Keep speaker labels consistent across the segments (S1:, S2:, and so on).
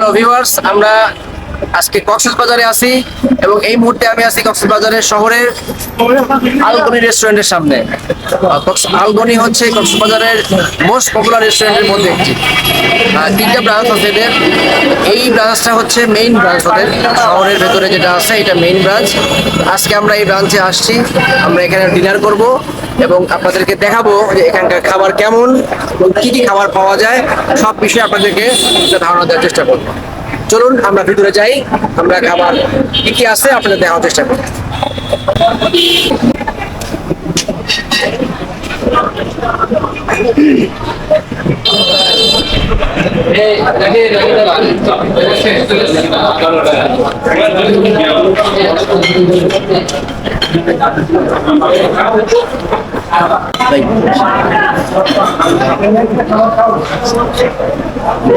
S1: Hello viewers আমরা আজকে কক্সবাজারে আছি এবং এই মুহূর্তে আমি আছি কক্সবাজারের শহরের আলগনি রেস্টুরেন্টের সামনে। আলগনি হচ্ছে কক্সবাজারের মোস্ট পপুলার রেস্টুরেন্টের মধ্যে একটি। তিনটা ব্রাঞ্চ আছে এদের। এই ব্রাঞ্চটা হচ্ছে মেইন ব্রাঞ্চ ওদের। শহরের ভেতরে যেটা আছে, এটা মেইন ব্রাঞ্চ। আজকে আমরা এই ব্রাঞ্চে আসছি। আমরা এখানে ডিনার করব এবং আপনাদেরকে দেখাবো যে এখানকার খাবার কেমন কি কি খাবার পাওয়া যায়। সব বিষয়ে আপনাদেরকে ধারণা দেওয়ার চেষ্টা করব। চলুন আমরা ভিতরে যাই আমরা খাবার কি কি আছে আপনাদের দেখার চেষ্টা করি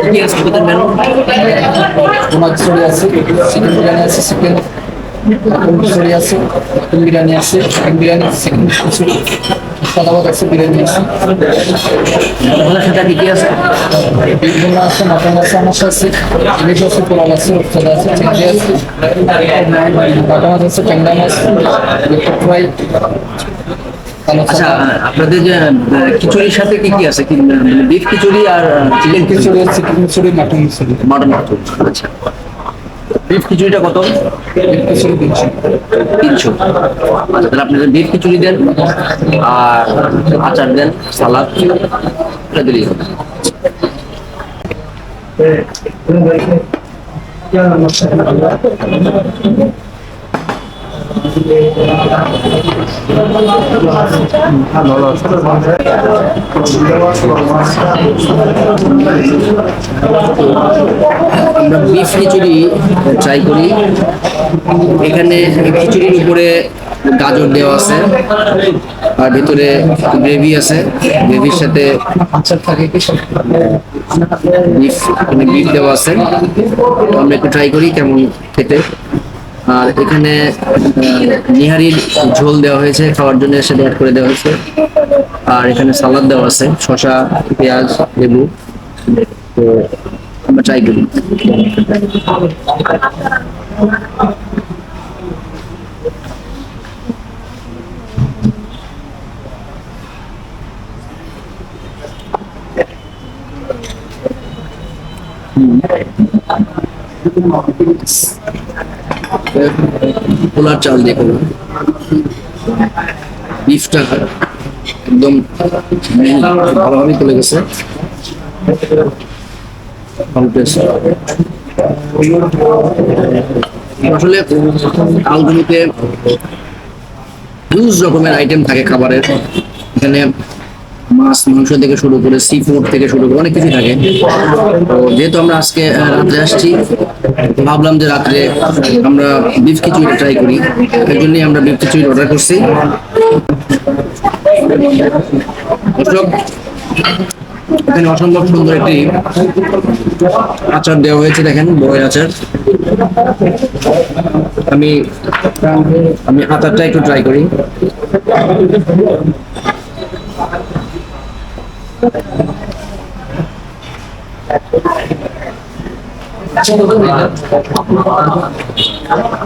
S1: কি আছে তোদের মেনু
S2: তোমার চড়ি আছে চিকেন বিরিয়ানি আছে চিকেন মটন চড়ি আছে মটন বিরিয়ানি আছে চিকেন বিরিয়ানি চিকেন সাদাবাদ আছে বিরিয়ানি আছে
S1: আপনাদের সাথে কি কি আছে?
S2: বিভিন্ন আছে মটন আছে আমার আছে ইলিশ আছে আছে আছে চিংড়ি আছে কাটা মাছ আছে ট্যাংরা মাছ ফ্রাই
S1: আচ্ছা আপনাদের যে খিচুড়ির সাথে কি কি আছে? বিফ খিচুড়ি আর চিকেন
S2: খিচুড়ি আছে chicken khichuri mutton khichuri.
S1: Mutton khichuri আচ্ছা। বিফ খিচুড়িটা কত?
S2: তিনশো।
S1: আচ্ছা তাহলে আপনি বিফ খিচুড়ি দেন আর আচার দেন, সালাদ, এটা দিলেই হবে। আমরা বিফ খিচুড়ি ট্রাই করি। এখানে খিচুড়ির উপরে গাজর দেওয়া আছে, আর ভিতরে গ্রেভি আছে। গ্রেভির সাথে বিফ মানে দেওয়া আছে। আমরা একটু ট্রাই করি কেমন খেতে। আর এখানে নিহারির ঝোল দেওয়া হয়েছে, খাওয়ার জন্য সেটা অ্যাড করে দেওয়া হয়েছে। আর এখানে সালাদ দেওয়া আছে, শসা, পেঁয়াজ, লেবু, তো আমরা ট্রাই করি। পোলার চাল দিয়ে করব। বিফটা একদম ভালোভাবে চলে গেছে। আসলে আলগুলিতে হিউজ রকমের আইটেম থাকে খাবারের। এখানে মাছ, মাংস থেকে শুরু করে সি ফুড থেকে শুরু করে অনেক কিছু থাকে। তো যেহেতু আমরা আজকে রাত্রে আসছি ভাবলাম যে রাত্রে আমরা বিফ খিচুড়ি ট্রাই করি। এর জন্যই আমরা বিফ খিচুড়ি অর্ডার করছি। এখানে অসম্ভব সুন্দর একটি আচার দেওয়া হয়েছে, দেখেন বই আচার। আমি আমি আচারটা একটু ট্রাই করি।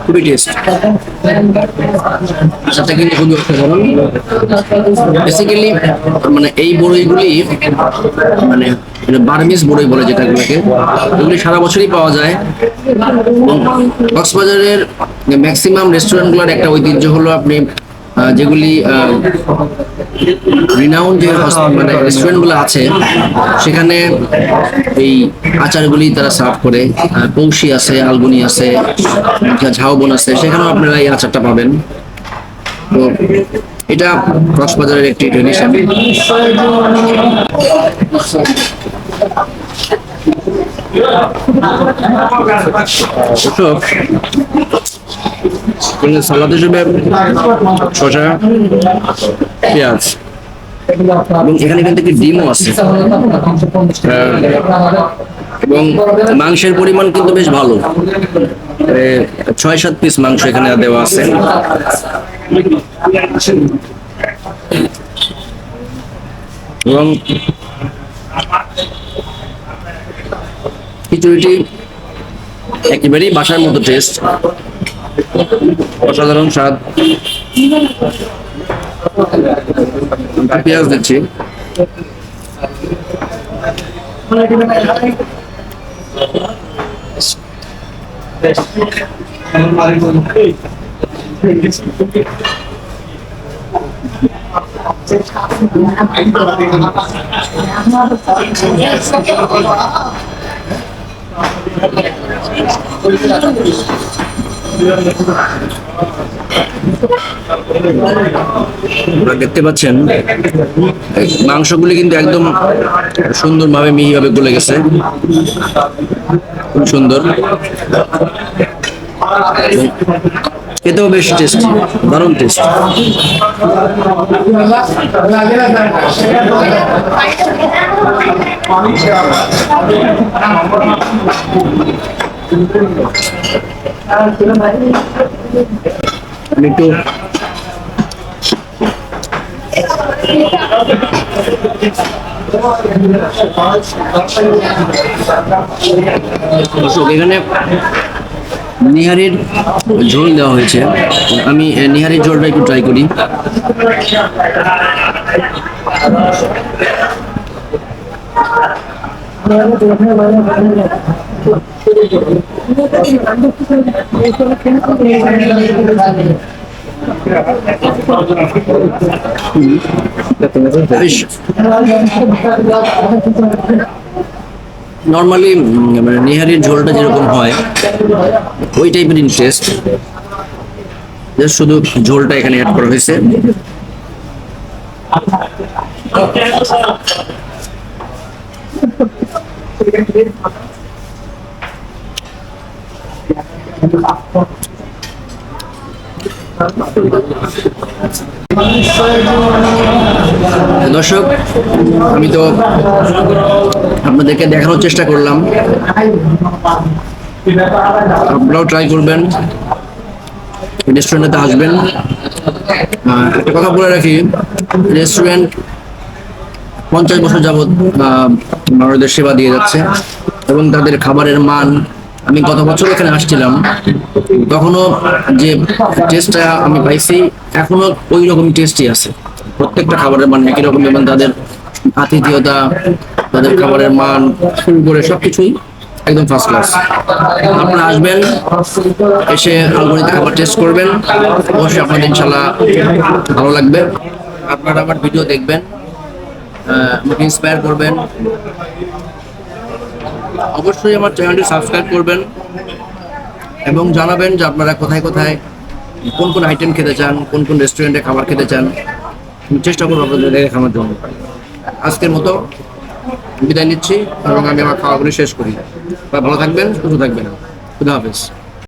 S1: খুবই টেস্ট অসাধারণ বেসিক্যালি মানে এই বড়ইগুলি মানে বার্মিস বড়ই বলে যেটাগুলোকে এগুলি সারা বছরই পাওয়া যায়। কক্সবাজারের ম্যাক্সিমাম রেস্টুরেন্টগুলোর একটা ঐতিহ্য হলো আপনি যেগুলি রিনাউন যে মানে রেস্টুরেন্টগুলো আছে, সেখানে এই আচারগুলি তারা সার্ভ করে। পৌষি আছে আলগুনি আছে ঝাউবন আছে, সেখানেও আপনারা এই আচারটা পাবেন। তো এটা কক্সবাজারের একটি এখানে সালাদ হিসেবে শসা পেঁয়াজ। এবং এখানে এখান থেকে ডিমও আছে। এবং মাংসের পরিমাণ কিন্তু বেশ ভালো। ছয় সাত পিস মাংস এখানে দেওয়া আছে। এবং খিচুড়িটি একেবারেই বাসার মতো টেস্ট অসাধারণ স্বাদ। পেঁয়াজ দিচ্ছি। দেখতে পাচ্ছেন মাংসগুলি কিন্তু একদম সুন্দরভাবে মিহিভাবে গলে গেছে। খুব সুন্দর। খেতেও বেশ টেস্টি দারুণ টেস্ট দর্শক এখানে নিহারির ঝোল দেওয়া হয়েছে। আমি নিহারির ঝোলটা একটু ট্রাই করি। নর্মালি মানে নিহারির ঝোলটা যেরকম হয়, ওই টাইপের টেস্ট শুধু ঝোলটা এখানে অ্যাড করা হয়েছে। দর্শক, আমি তো আপনাদেরকে দেখানোর চেষ্টা করলাম। আপনারাও ট্রাই করবেন। রেস্টুরেন্টে আসবেন। একটা কথা বলে রাখি রেস্টুরেন্ট পঞ্চাশ বছর যাবৎ মানুষদের সেবা দিয়ে যাচ্ছে এবং তাদের খাবারের মান, আমি গত বছর এখানে আসছিলাম, তখনও যে টেস্টটা আমি পাইছি এখনও ওই রকম টেস্টই আছে। প্রত্যেকটা খাবারের মান একই রকম এবং তাদের আতিথেয়তা, তাদের খাবারের মান, শুরু করে সবকিছুই একদম ফার্স্ট ক্লাস আপনারা আসবেন, এসে আলমারিতে খাবার টেস্ট করবেন, অবশ্যই আপনাদের ইনশাল্লাহ ভালো লাগবে। আপনারা আমার ভিডিও দেখবেন। আমাকে ইন্সপায়ার করবেন। অবশ্যই আমার চ্যানেলটি সাবস্ক্রাইব করবেন এবং জানাবেন যে আপনারা কোথায় কোথায়, কোন কোন আইটেম খেতে চান, কোন কোন রেস্টুরেন্টে খাবার খেতে চান। চেষ্টা করব আপনাদের দেখানোর জন্য আজকের মতো বিদায় নিচ্ছি এবং আমি আমার খাওয়াগুলি শেষ করি। বা ভালো থাকবেন, সুস্থ থাকবেন। খুদা হাফেজ।